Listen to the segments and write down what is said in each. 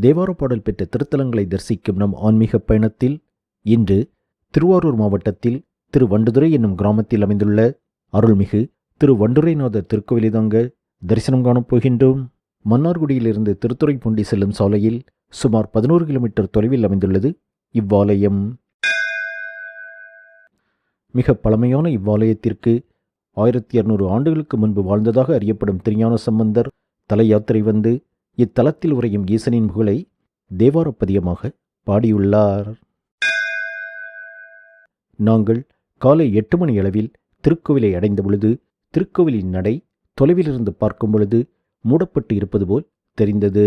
தேவார பாடல் பெற்ற திருத்தலங்களை தரிசிக்கும் நம் ஆன்மீக பயணத்தில் இன்று திருவாரூர் மாவட்டத்தில் திரு வண்டுதுறை என்னும் கிராமத்தில் அமைந்துள்ள அருள்மிகு திரு வண்டுரைநாதர் திருக்கோவிலை தாங்க தரிசனம் காணப் போகின்றோம். மன்னார்குடியிலிருந்து திருத்துறைப்பூண்டி செல்லும் சாலையில் சுமார் பதினோரு கிலோமீட்டர் தொலைவில் அமைந்துள்ளது இவ்வாலயம். மிக பழமையான இவ்வாலயத்திற்கு ஆயிரத்தி இருநூறு ஆண்டுகளுக்கு முன்பு வாழ்ந்ததாக அறியப்படும் திருஞான சம்பந்தர் தலையாத்திரை வந்து இத்தலத்தில் உறையும் ஈசனின் புகழை தேவாரப்பதியமாக பாடியுள்ளார். நாங்கள் காலை எட்டு மணி அளவில் திருக்கோவிலை அடைந்த பொழுது திருக்கோவிலின் நடை தொலைவிலிருந்து பார்க்கும் பொழுது மூடப்பட்டு இருப்பது போல் தெரிந்தது.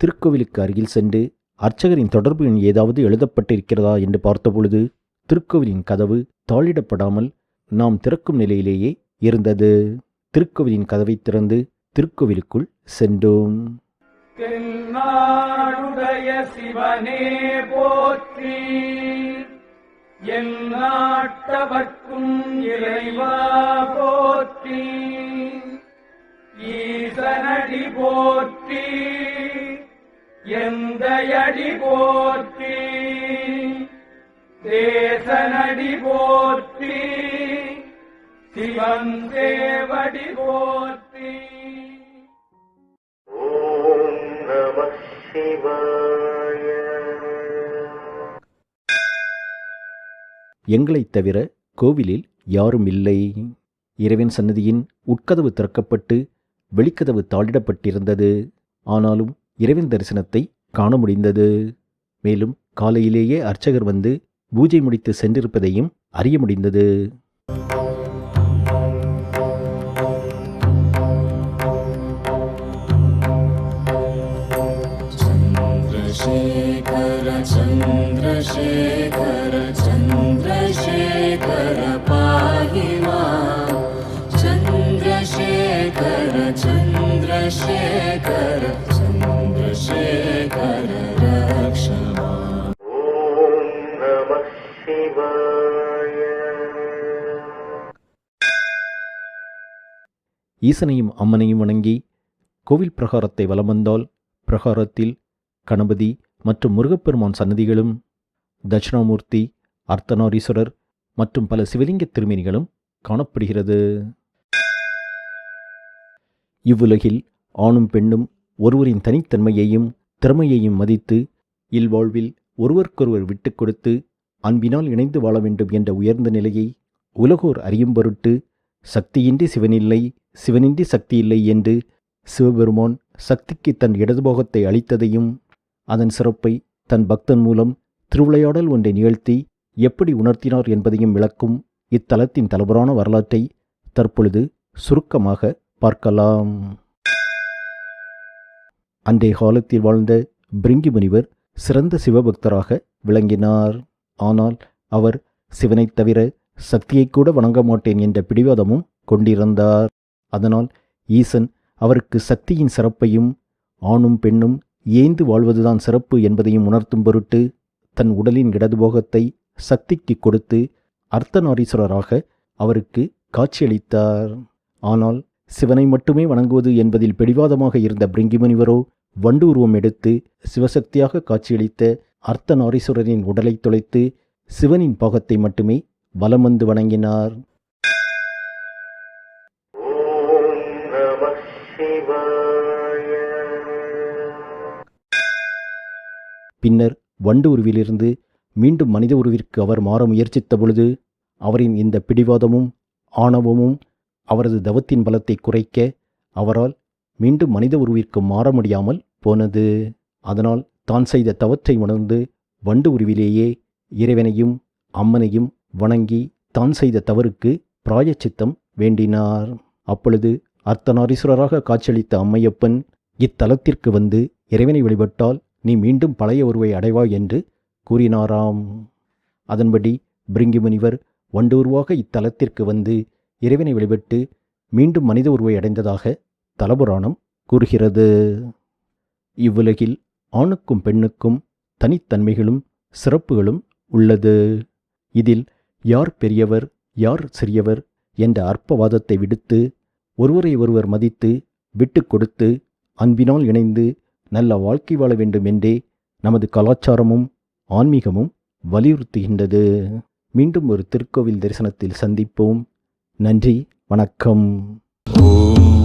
திருக்கோவிலுக்கு அருகில் சென்று அர்ச்சகரின் தொடர்பு எண் ஏதாவது எழுதப்பட்டிருக்கிறதா என்று பார்த்தபொழுது திருக்கோவிலின் கதவு தாளிடப்படாமல் நாம் திறக்கும் நிலையிலேயே இருந்தது. திருக்கோவிலின் கதவை திறந்து திருக்கோவிலுக்குள் சென்றோம். தென்னாடுடைய சிவனே போற்றி. என் நாட்டவர்க்கும் இறைவா போற்றி. ஈசனடி போற்றி. எந்தையடி போற்றி. தேசனடி போற்றி. சிவன் தேவடி போற்றி. எங்களைத் தவிர கோவிலில் யாரும் இல்லை இறைவன் சன்னதியின் உட்கதவு திறக்கப்பட்டு வெளிக்கதவு தாளிடப்பட்டிருந்தது. ஆனாலும் இறைவன் தரிசனத்தை காண முடிந்தது. மேலும் காலையிலேயே அர்ச்சகர் வந்து பூஜை முடித்து சென்றிருப்பதையும் அறிய முடிந்தது. ஈசனையும் அம்மனையும் வணங்கி கோவில் பிரகாரத்தை வலம் வந்தால் பிரகாரத்தில் கணபதி மற்றும் முருகப்பெருமான் சன்னதிகளும் தட்சிணாமூர்த்தி அர்த்தநாரீஸ்வரர் மற்றும் பல சிவலிங்க திருமேனிகளும் காணப்படுகிறது. இவ்வுலகில் ஆணும் பெண்ணும் ஒருவரின் தனித்தன்மையையும் திறமையையும் மதித்து இல்வாழ்வில் ஒருவருக்கொருவர் விட்டுக் கொடுத்து அன்பினால் இணைந்து வாழ வேண்டும் என்ற உயர்ந்த நிலையை உலகோர் அறியும் பொருட்டு சக்தியின்றி சிவனில்லை சிவனின்றி சக்தி இல்லை என்று சிவபெருமான் சக்திக்கு தன் இடதுபோகத்தை அளித்ததையும் அதன் சிறப்பை தன் பக்தன் மூலம் திருவிளையாடல் ஒன்றை நிகழ்த்தி எப்படி உணர்த்தினார் என்பதையும் விளக்கும் இத்தலத்தின் தலபுரான வரலாற்றை தற்பொழுது சுருக்கமாக பார்க்கலாம். அன்றைய காலத்தில் வாழ்ந்த பிரிங்கி முனிவர் சிறந்த சிவபக்தராக விளங்கினார். ஆனால் அவர் சிவனைத் தவிர சக்தியைக் கூட வணங்க மாட்டேன் என்ற பிடிவாதமும் கொண்டிருந்தார். அதனால் ஈசன் அவருக்கு சக்தியின் சிறப்பையும் ஆணும் பெண்ணும் ஏந்து வாழ்வதுதான் சிறப்பு என்பதையும் உணர்த்தும் பொருட்டு தன் உடலின் இடதுபோகத்தை சக்திக்கு கொடுத்து அர்த்தநாரீஸ்வரராக அவருக்கு காட்சியளித்தார். ஆனால் சிவனை மட்டுமே வணங்குவது என்பதில் பிடிவாதமாக இருந்த பிரிங்கி முனிவரோ வண்டு உருவம் எடுத்து சிவசக்தியாக காட்சியளித்த அர்த்தநாரீஸ்வரரின் உடலை தொலைத்து சிவனின் பாகத்தை மட்டுமே வலம் வந்து வணங்கினார். பின்னர் வண்டு உருவிலிருந்து மீண்டும் மனித உருவிற்கு அவர் மாற முயற்சித்த பொழுது அவரின் இந்த பிடிவாதமும் ஆணவமும் அவரது தவத்தின் பலத்தை குறைக்க அவரால் மீண்டும் மனித உருவிற்கு மாற முடியாமல் போனது. அதனால் தான் செய்த தவற்றை உணர்ந்து வண்டு உருவிலேயே இறைவனையும் அம்மனையும் வணங்கி தான் செய்த தவறுக்கு பிராயச்சித்தம் வேண்டினார். அப்பொழுது அர்த்தநாரீஸ்வரராக காட்சியளித்த அம்மையப்பன் இத்தலத்திற்கு வந்து இறைவனை வழிபட்டால் நீ மீண்டும் பழைய உருவை அடைவாய் என்று கூறினாராம். அதன்படி பிரிங்கி முனிவர் வண்டூர்வாக இத்தலத்திற்கு வந்து இறைவனை வழிபட்டு மீண்டும் மனித உருவை அடைந்ததாக தலபுராணம் கூறுகிறது. இவ்வுலகில் ஆணுக்கும் பெண்ணுக்கும் தனித்தன்மைகளும் சிறப்புகளும் உள்ளது. இதில் யார் பெரியவர் யார் சிறியவர் என்ற அற்பவாதத்தை விடுத்து ஒருவரை ஒருவர் மதித்து விட்டுக் கொடுத்து அன்பினால் இணைந்து நல்ல வாழ்க்கை வாழ வேண்டும் என்றே நமது கலாச்சாரமும் ஆன்மீகமும் வலியுறுத்துகின்றது. மீண்டும் ஒரு திருக்கோவில் தரிசனத்தில் சந்திப்போம். நன்றி வணக்கம். ஓம்